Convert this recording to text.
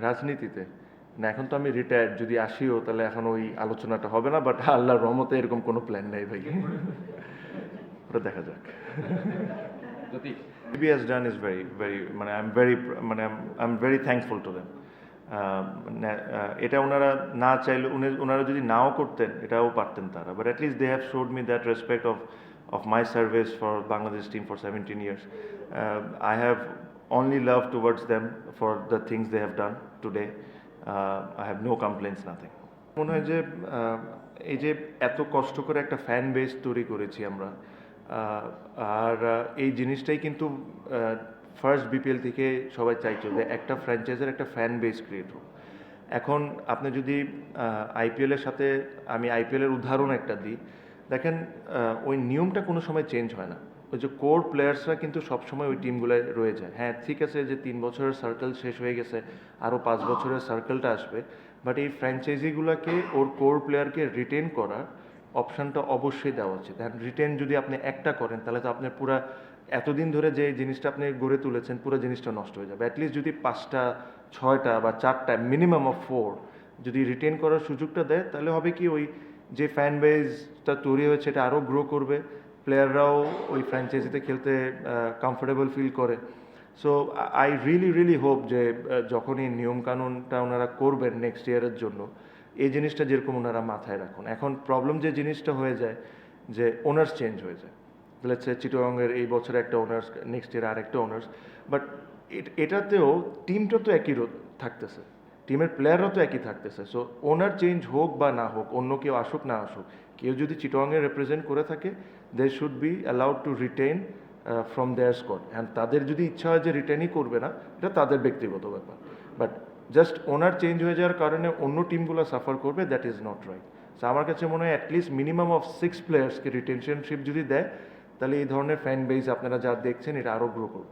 রাজনীতিতে। না এখন তো আমি রিটায়ার্ড যদি আসিও তাহলে এখন ওই আলোচনাটা হবে না বাট আল্লাহর রহমতে এরকম কোনো প্ল্যান নেই ভাই। ওটা দেখা যাক। has done is very, very, মানে I'm very, মানে I'm, I'm very thankful to them. আহ, এটা ওনারা না চাইলে উনি- ওনারা যদি নাও করতেন এটাও পারতেন তারা। But at least they have showed me that respect of of my service for Bangladesh team for seventeen years I have only love towards them for the things they have done today I have no complaints nothing মনে হয় যে এই যে এত কষ্ট করে একটা fan base তৈরি করেছি আমরা আর এই জিনিসটাই কিন্তু ফার্স্ট বিপিএল থেকে সবাই চাইছিল যে একটা ফ্র্যাঞ্চাইজের একটা ফ্যান বেস ক্রিয়েট হোক। এখন আপনি যদি আইপিএলের সাথে আমি আইপিএলের উদাহরণ একটা দিই দেখেন ওই নিয়মটা কোনো সময় চেঞ্জ হয় না। ওই যে কোর প্লেয়ার্সরা কিন্তু সবসময় ওই টিমগুলোয় রয়ে যায়। হ্যাঁ ঠিক আছে যে তিন বছরের সার্কেল শেষ হয়ে গেছে, আরও পাঁচ বছরের সার্কেলটা আসবে বাট এই ফ্র্যাঞ্চাইজিগুলোকে ওর কোর প্লেয়ারকে রিটেন করার অপশানটা অবশ্যই দেওয়া উচিত। হ্যাঁ রিটেন যদি আপনি একটা করেন, তাহলে তো আপনার পুরা এতদিন ধরে যে জিনিসটা আপনি গড়ে তুলেছেন, পুরো জিনিসটা নষ্ট হয়ে যাবে। অ্যাটলিস্ট যদি পাঁচটা, ছয়টা বা চারটা মিনিমাম অফ ফোর যদি রিটেন করার সুযোগটা দেয়, তাহলে হবে কি ওই যে ফ্যান বেসটা তৈরি হয়েছে, এটা আরও গ্রো করবে। প্লেয়াররাও ওই ফ্র্যাঞ্চাইজিতে খেলতে কমফোর্টেবল ফিল করে। So I really really hope যে যখনই নিয়মকানুনটা ওনারা করবেন নেক্সট ইয়ারের জন্য, এই জিনিসটা যেরকম ওনারা মাথায় রাখুন। এখন প্রবলেম যে জিনিসটা হয়ে যায়, যে ওনার্স চেঞ্জ হয়ে যায়। লেটস চিটোগাংয়ের এই বছরে একটা ওনার্স নেক্সট ইয়ার আর একটা ওনার্স বাট এটাতেও টিমটা তো একই থাকতেছে। টিমের প্লেয়াররা তো একই থাকতেছে। সো ওনার চেঞ্জ হোক বা না হোক, অন্য কেউ আসুক, না আসুক, কেউ যদি চিটোগাংয়ে রিপ্রেজেন্ট করে থাকে they should be allowed to retain from their squad and তাদের যদি ইচ্ছা হয় যে রিটেনই করবে না, এটা তাদের ব্যক্তিগত ব্যাপার। বাট জাস্ট ওনার চেঞ্জ হয়ে যাওয়ার কারণে অন্য টিমগুলো সাফার করবে that is not right so আমার কাছে মনে হয় at least minimum of six প্লেয়ার্সকে রিটেনশনশিপ যদি দেয়, তাহলে এই ধরনের ফ্যান বেস আপনারা যা দেখছেন, এটা আরও গ্রো করব।